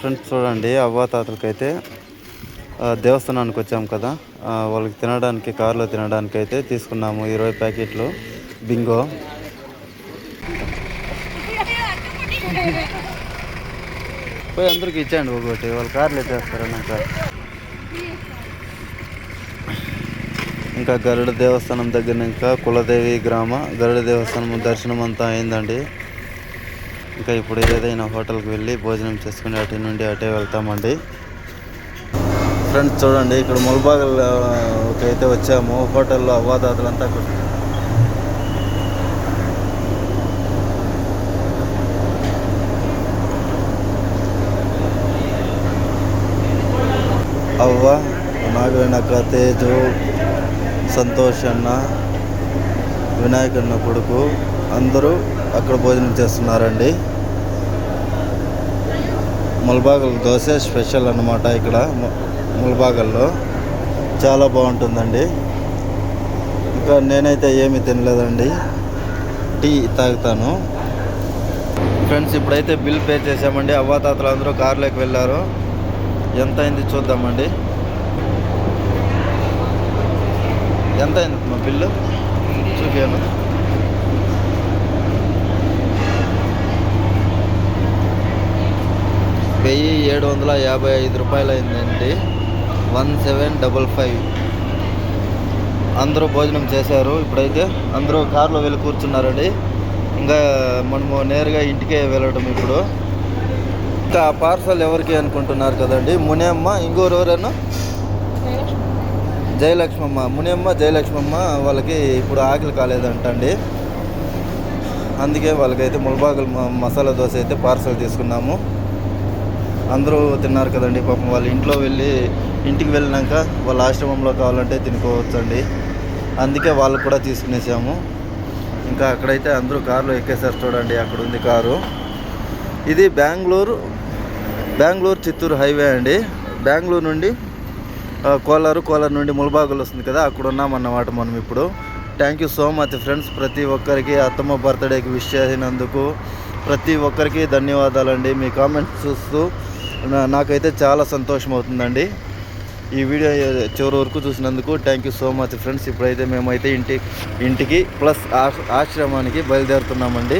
Friends చూడండి అవ్వాతాతలకైతే ఆ, దేవస్థానానికి వచ్చాం కదా. వాళ్ళకి తినడానికి కారులో తినడానికి అయితే తీసుకున్నాము. ఇరవై ప్యాకెట్లు. బింగో. పోయి అందరికి ఇచ్చేయండి ఒకటి వాళ్ళు కార్లు ఎత్తేస్తారు నాకు ఇంకా గరుడ దేవస్థానం దగ్గర ఇంకా కులదేవి గ్రామ గరుడ దేవస్థానం దర్శనం అంతా అయిందండి. ఇంకా ఇప్పుడు ఏదైనా హోటల్కి వెళ్ళి భోజనం చేసుకుని అటు నుండి అటే వెళ్తామండి. ఫ్రెండ్స్ చూడండి ఇక్కడ ముల్బాగల్ అయితే వచ్చాము హోటల్లో అవ్వాదాతలంతా కూర్చు- అవ్వ నాగవేణక్క తేజు సంతోష్ అన్న వినాయకన్న కొడుకు అందరూ అక్కడ భోజనం చేస్తున్నారండి. ములబాగల్ దోశ స్పెషల్ అన్నమాట ఇక్కడ ములబాగల్లో. చాలా బాగుంటుందండి. ఇంకా నేనైతే ఏమీ తినలేదండి. టీ తాగుతాను. ఫ్రెండ్స్ ఇప్పుడైతే బిల్ పే చేసామండి అవ్వాతాతలు అందరూ కార్లోకి వెళ్ళారు. ఎంత అయింది చూద్దామండి. ఎంత అయింది మా బిల్లు? చూపాను వెయ్యి ఏడు వందల యాభై ఐదు రూపాయలు అయిందండి వన్ సెవెన్ డబల్ ఫైవ్. అందరూ భోజనం చేశారు. ఇప్పుడైతే అందరూ కారులో వెళ్ళి కూర్చున్నారండి. ఇంకా మనము నేరుగా ఇంటికే వెళ్ళడం ఇప్పుడు. ఇంకా పార్సల్ ఎవరికి అనుకుంటున్నారు కదండి? మునియమ్మ ఇంకోరు ఎవరన్నా? జయలక్ష్మమ్మ. మునియమ్మ జయలక్ష్మమ్మ వాళ్ళకి ఇప్పుడు ఆకలి కాలేదంటండి. అందుకే వాళ్ళకైతే ముల్బాగుల మసాలా దోశ అయితే పార్సల్ తీసుకున్నాము. అందరూ తిన్నారు కదండి. పాపం వాళ్ళ ఇంట్లో వెళ్ళి ఇంటికి వెళ్ళినాక వాళ్ళ ఆశ్రమంలో కావాలంటే తినుకోవచ్చండి. అందుకే వాళ్ళు కూడా తీసుకునేసాము. ఇంకా అక్కడైతే అందరూ కారులో ఎక్కేసారు చూడండి అక్కడ ఉంది కారు. ఇది బెంగళూరు బెంగళూరు చిత్తూరు హైవే అండి. బెంగళూరు నుండి కోలారు కోలారు నుండి ములబాగులు వస్తుంది కదా అక్కడ ఉన్నామన్నమాట మనం ఇప్పుడు. Thank you so much friends ప్రతి ఒక్కరికి అత్తమ్మ బర్త్డేకి విష్ చేసినందుకు ప్రతి ఒక్కరికి ధన్యవాదాలండి. మీ కామెంట్స్ చూస్తూ నాకైతే చాలా సంతోషం అవుతుందండి ఈ వీడియో చివరి వరకు చూసినందుకు thank you so much friends ఇప్పుడైతే మేమైతే ఇంటి ఇంటికి ప్లస్ ఆశ్రమానికి బయలుదేరుతున్నామండి.